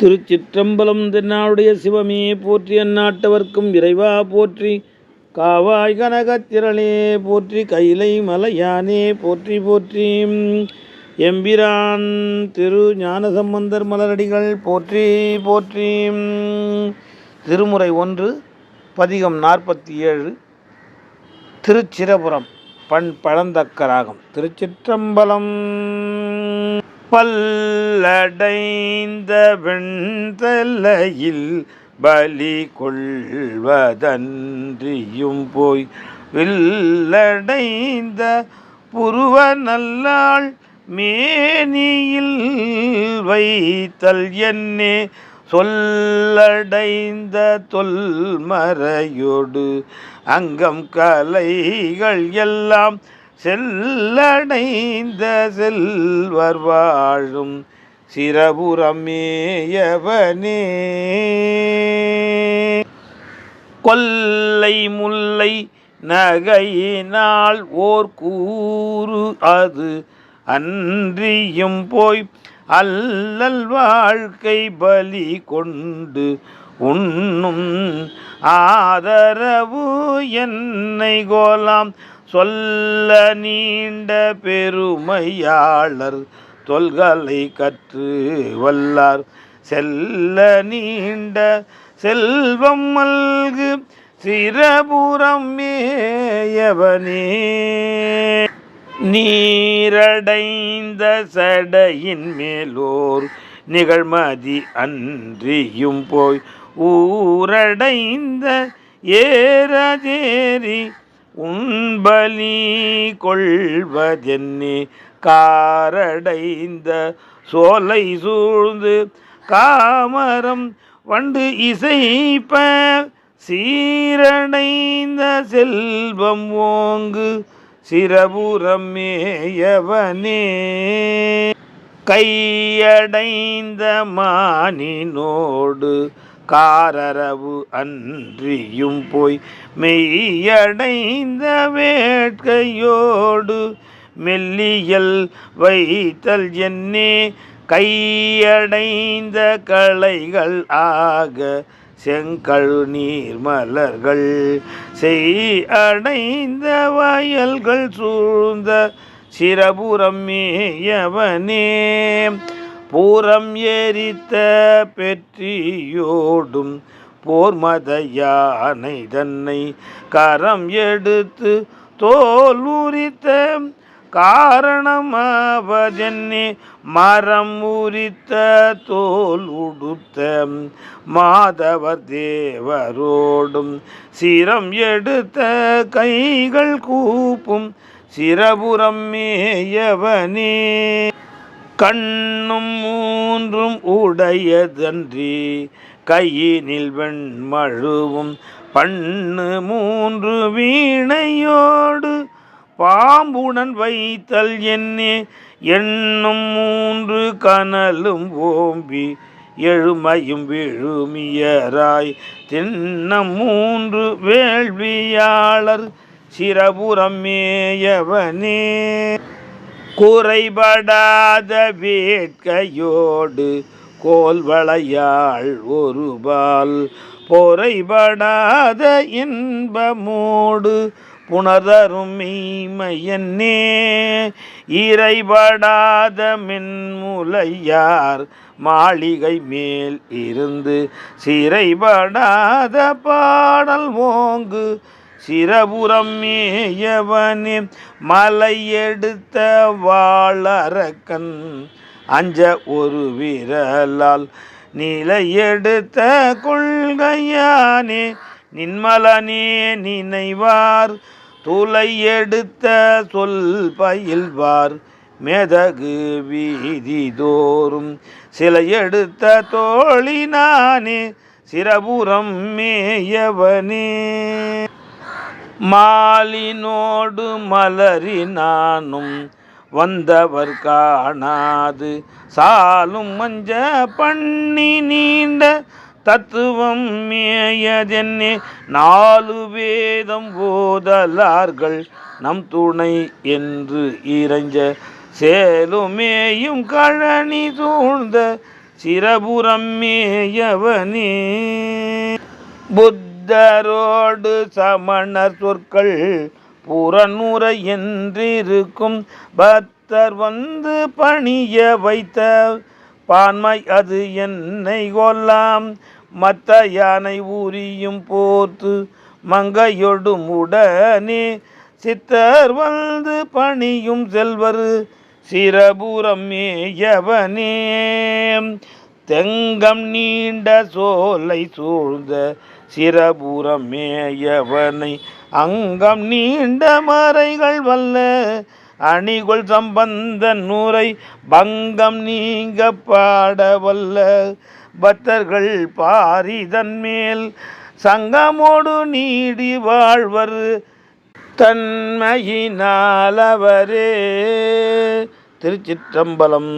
திருச்சிற்றம்பலம் திருநாளுடைய சிவமே போற்றி அந்நாட்டவர்க்கும் இறைவா போற்றி. காவாய் கனகத்திரளே போற்றி கைலை மலையானே போற்றி போற்றி. எம்பிரான் திரு ஞானசம்பந்தர் மலரடிகள் போற்றி போற்றி. திருமுறை ஒன்று பதிகம் நாற்பத்தி ஏழு திருச்சிரபுரம் பண் பழந்தக்கராகம். திருச்சிற்றம்பலம் பல்லடைந்த வெண்தலையில் பலி கொள்வதன்றியும் போய் வில்லடைந்த புருவ நல்லாள் மேனியில் வைத்தல் என்னே சொல்லடைந்த தொல்மறையொடு அங்கம் கலைகள் எல்லாம் செல்லடைந்த செல்வர் வாழும் சிரபுரமேயவனே கொல்லை முல்லை நகையினால் ஓர் கூறு அது அன்றியும் போய் அல்லல் வாழ்க்கை பலி கொண்டு உண்ணும் ஆதரவு என்னை கோலாம் சொல்ல நீண்ட பெருமையாளர் தொல்களை கற்று வல்லார். செல்ல நீண்ட செல்வம் மல்கு சிரபுரம் மேயவனே நீரடைந்த சடையின் மேலோர் நிகழ்மதி அன்றியும் போய் ஊரடைந்த ஏரதேரி உண்பலி கொள்வதென்னே காரடைந்த சோலை சூழ்ந்து காமரம் வண்டு இசைப்ப சீரடைந்த செல்வம் ஓங்கு சிரபுரம் மேயவனே. கையடைந்த மானினோடு காரரவு அன்றியும் போய் மெய்யடைந்த வேட்கையோடு மெல்லியல் வைத்தல் என்னே கையடைந்த களைகள் ஆக செங்கழு நீர்மலர்கள் செய் அடைந்த வயல்கள் சூழ்ந்த சிரபுரம் மேயவனே பூரம் ஏரித்த பெற்றியோடும் போர்மத யானை தன்னை கரம் எடுத்து தோல் உரித்த காரணமாவதென்னே மரம் உரித்த தோல் உடுத்த மாதவர் தேவரோடும் சிரம் எடுத்த கைகள் கூப்பும் சிரபுரம் மேயவனே. கண்ணும் மூன்றும் உடையதன்றி கையினில் வெண்மழுவும் பண்ணு மூன்று வீணையோடு பாம்புடன் வைத்தல் என்னே எண்ணும் மூன்று கனலும் ஓம்பி எழுமையும் விழுமியராய் தின்னம் மூன்று வேள்வியாளர் சிரபுரம் மேயவனே. குறைபடாத வேட்கையோடு கோல்வளையாள் ஒருபால். பொறைபடாத இன்பமோடு புணர்தரும் மெய்மையன்னே இறைபடாத மின்முலையார் மாளிகை மேல் இருந்து. சிறைபடாத பாடல் ஓங்கு சிரபுரம் மேயவனே மலையெடுத்த எடுத்த வாழறக்கன் அஞ்ச ஒரு விரலால் நிலையெடுத்த கொள்கையானே நின்மலனே நினைவார் துளை எடுத்த சொல் பயில்வார் மெதகு வீதி தோறும் சிலையெடுத்த தோழினானே சிரபுரம் மேயவனே. மாலினோடு மலரினானும் வந்தவர் காணாது. சாலும் மஞ்ச பண்ணி நீண்ட தத்துவம் மேயதென்னே நாலு வேதம் ஓதலார்கள் நம் துணை என்று இறைஞ்ச சேலுமேயும் கழனி தூழ்ந்த சிரபுரம் மேயவனே. புத்த புத்தரோடு சமணர் சொற்கள் புறநுரை என்றிருக்கும். பக்தர் வந்து பணிய வைத்த பான்மை அது என்னை கொல்லாம். மத்த யானை ஊரியும் போர்த்து மங்கையொடும் உடனே சித்தர் வந்து பணியும் செல்வர் சிரபுரம் மேயவனே. தெங்கம் நீண்ட சோலை சூழ்ந்த சிரபுரம் மேயவனை அங்கம் நீண்ட மறைகள் வல்ல அணிகொள் சம்பந்த நூரை பங்கம் நீங்க பாட வல்ல. பக்தர்கள் பாரிதன் மேல் சங்கமோடு நீடி வாழ்வர் தன்மையினாலவரே. திருச்சிற்றம்பலம்